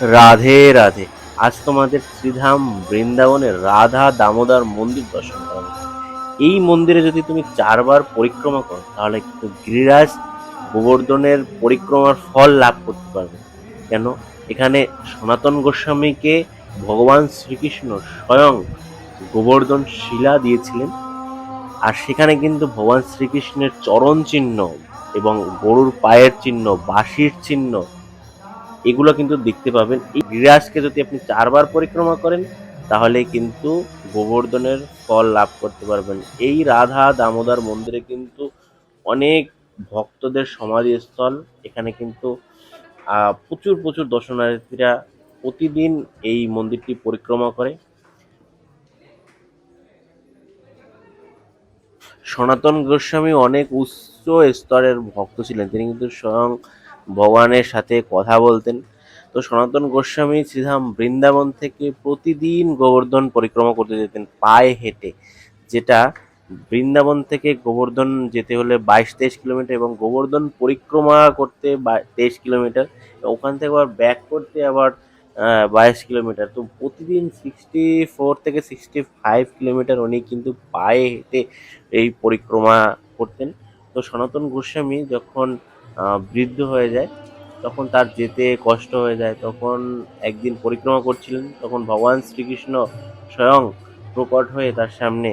রাধে রাধে। আজ তোমাদের শ্রীধাম বৃন্দাবনের রাধা দামোদর মন্দির দর্শন করাবো। এই মন্দিরে যদি তুমি চারবার পরিক্রমা করো, তাহলে কিন্তু গিরিরাজ গোবর্ধনের পরিক্রমার ফল লাভ করতে পারবে। কেন? এখানে সনাতন গোস্বামীকে ভগবান শ্রীকৃষ্ণ স্বয়ং গোবর্ধন শিলা দিয়েছিলেন, আর সেখানে কিন্তু ভগবান শ্রীকৃষ্ণের চরণ চিহ্ন এবং গরুর পায়ের চিহ্ন, বাঁশির চিহ্ন এগুলো কিন্তু দেখতে পাবেন। এই গিরিরাজকে যদি আপনি চারবার পরিক্রমা করেন, তাহলে কিন্তু গোবর্ধনের ফল লাভ করতে পারবেন। এই রাধা দামোদর মন্দিরে কিন্তু অনেক ভক্তদের সমাধিস্থল। এখানে কিন্তু প্রচুর প্রচুর দর্শনার্থীরা প্রতিদিন এই মন্দিরটি পরিক্রমা করে। সনাতন গোস্বামী অনেক উচ্চ স্তরের ভক্ত ছিলেন। তিনি কিন্তু স্বয়ং ভগবানের সাথে কথা বলতেন। তো সনাতন গোস্বামী শ্রীধাম বৃন্দাবন থেকে প্রতিদিন গোবর্ধন পরিক্রমা করতে যেতেন পায়ে হেঁটে, যেটা বৃন্দাবন থেকে গোবর্ধন যেতে হলে বাইশ তেইশ কিলোমিটার এবং গোবর্ধন পরিক্রমা করতে তেইশ কিলোমিটার, ওখান থেকে আবার ব্যাক করতে আবার বাইশ কিলোমিটার। তো প্রতিদিন সিক্সটি ফোর থেকে সিক্সটি ফাইভ কিলোমিটার উনি কিন্তু পায়ে হেঁটে এই পরিক্রমা করতেন। তো সনাতন গোস্বামী যখন বৃদ্ধ হয়ে যায়, তখন তার যেতে কষ্ট হয়ে যায়। তখন একদিন পরিক্রমা করছিলেন, তখন ভগবান শ্রীকৃষ্ণ স্বয়ং প্রকট হয়ে তার সামনে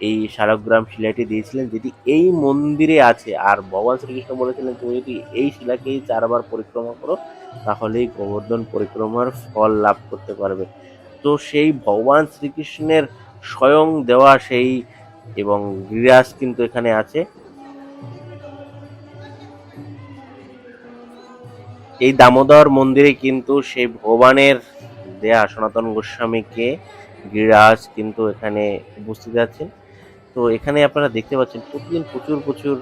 এই শালগ্রাম শিলাটি দিয়েছিলেন, যেটি এই মন্দিরে আছে। আর ভগবান শ্রীকৃষ্ণ বলেছিলেন, তুমি যদি এই শিলাকেই চারবার পরিক্রমা করো, তাহলেই গোবর্ধন পরিক্রমার ফল লাভ করতে পারবে। তো সেই ভগবান শ্রীকৃষ্ণের স্বয়ং দেওয়া সেই এবং গিরিরাজ কিন্তু এখানে আছে। এই দামোদর মন্দিরে কিন্তু সেই ভগবানের দেয়া সনাতন গোস্বামীকে গিরিরাজ কিন্তু এখানে উপস্থিত আছেন। তো এখানে আপনারা দেখতে পাচ্ছেন প্রতিদিন প্রচুর প্রচুর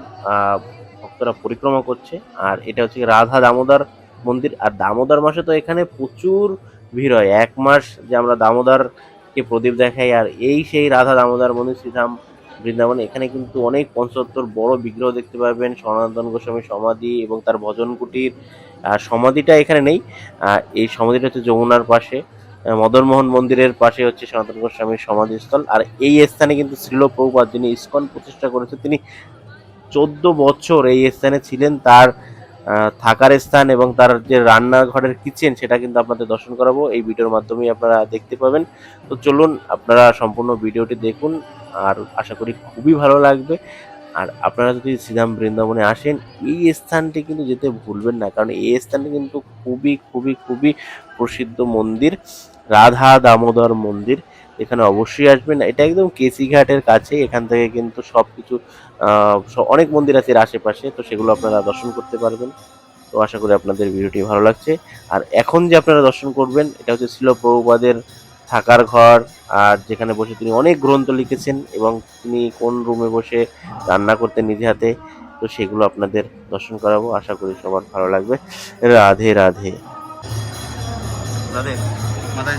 ভক্তরা পরিক্রমা করছে। আর এটা হচ্ছে রাধা দামোদর মন্দির। আর দামোদর মাসে তো এখানে প্রচুর ভিড় হয়। এক মাস যে আমরা দামোদরকে প্রদীপ দেখাই, আর এই সেই রাধা দামোদর মন্দির শ্রীধাম বৃন্দাবন, এখানে কিন্তু অনেক পঞ্চত্তর বড় বিগ্রহ দেখতে পাবেন। সনাতন গোস্বামী সমাধি এবং তার ভজন কুটির আর সমাধিটা এখানে নেই। এই সমাধিটা হচ্ছে যমুনার পাশে। মদনমোহন মন্দিরের পাশে হচ্ছে সনাতন গোস্বামীর সমাধিস্থল। আর এই স্থানে কিন্তু শ্রীল প্রভুপাদ যিনি ইস্কন প্রতিষ্ঠা করেছে তিনি চোদ্দ বছর এই স্থানে ছিলেন। তার থাকার স্থান এবং তার যে রান্নাঘরের কিচেন, সেটা কিন্তু আপনাদের দর্শন করাবো। এই ভিডিওর মাধ্যমেই আপনারা দেখতে পাবেন। তো চলুন, আপনারা সম্পূর্ণ ভিডিওটি দেখুন। আর আশা করি খুবই ভালো লাগবে। আর আপনারা যদি শ্রীধাম বৃন্দাবনে আসেন, এই স্থানটি কিন্তু যেতে ভুলবেন না। কারণ এই স্থানটি কিন্তু খুবই খুবই খুবই প্রসিদ্ধ মন্দির, রাধা দামোদর মন্দির। এখানে অবশ্যই আসবেন। এটা একদম কেসি ঘাটের কাছে এখান থেকে কিন্তু সব কিছু অনেক মন্দির আছে এর আশেপাশে। তো সেগুলো আপনারা দর্শন করতে পারবেন। তো আশা করি আপনাদের ভিডিওটি ভালো লাগছে। আর এখন যে আপনারা দর্শন করবেন, এটা হচ্ছে শিল প্রভুপাদের থাকার ঘর, আর যেখানে বসে তিনি অনেক গ্রন্থ লিখেছেন এবং তিনি কোন রুমে বসে রান্না করতে নিজে হাতে, তো সেগুলো আপনাদের দর্শন করাবো। আশা করি সবার ভালো লাগবে। রাধে রাধে। রাধে, মাথায়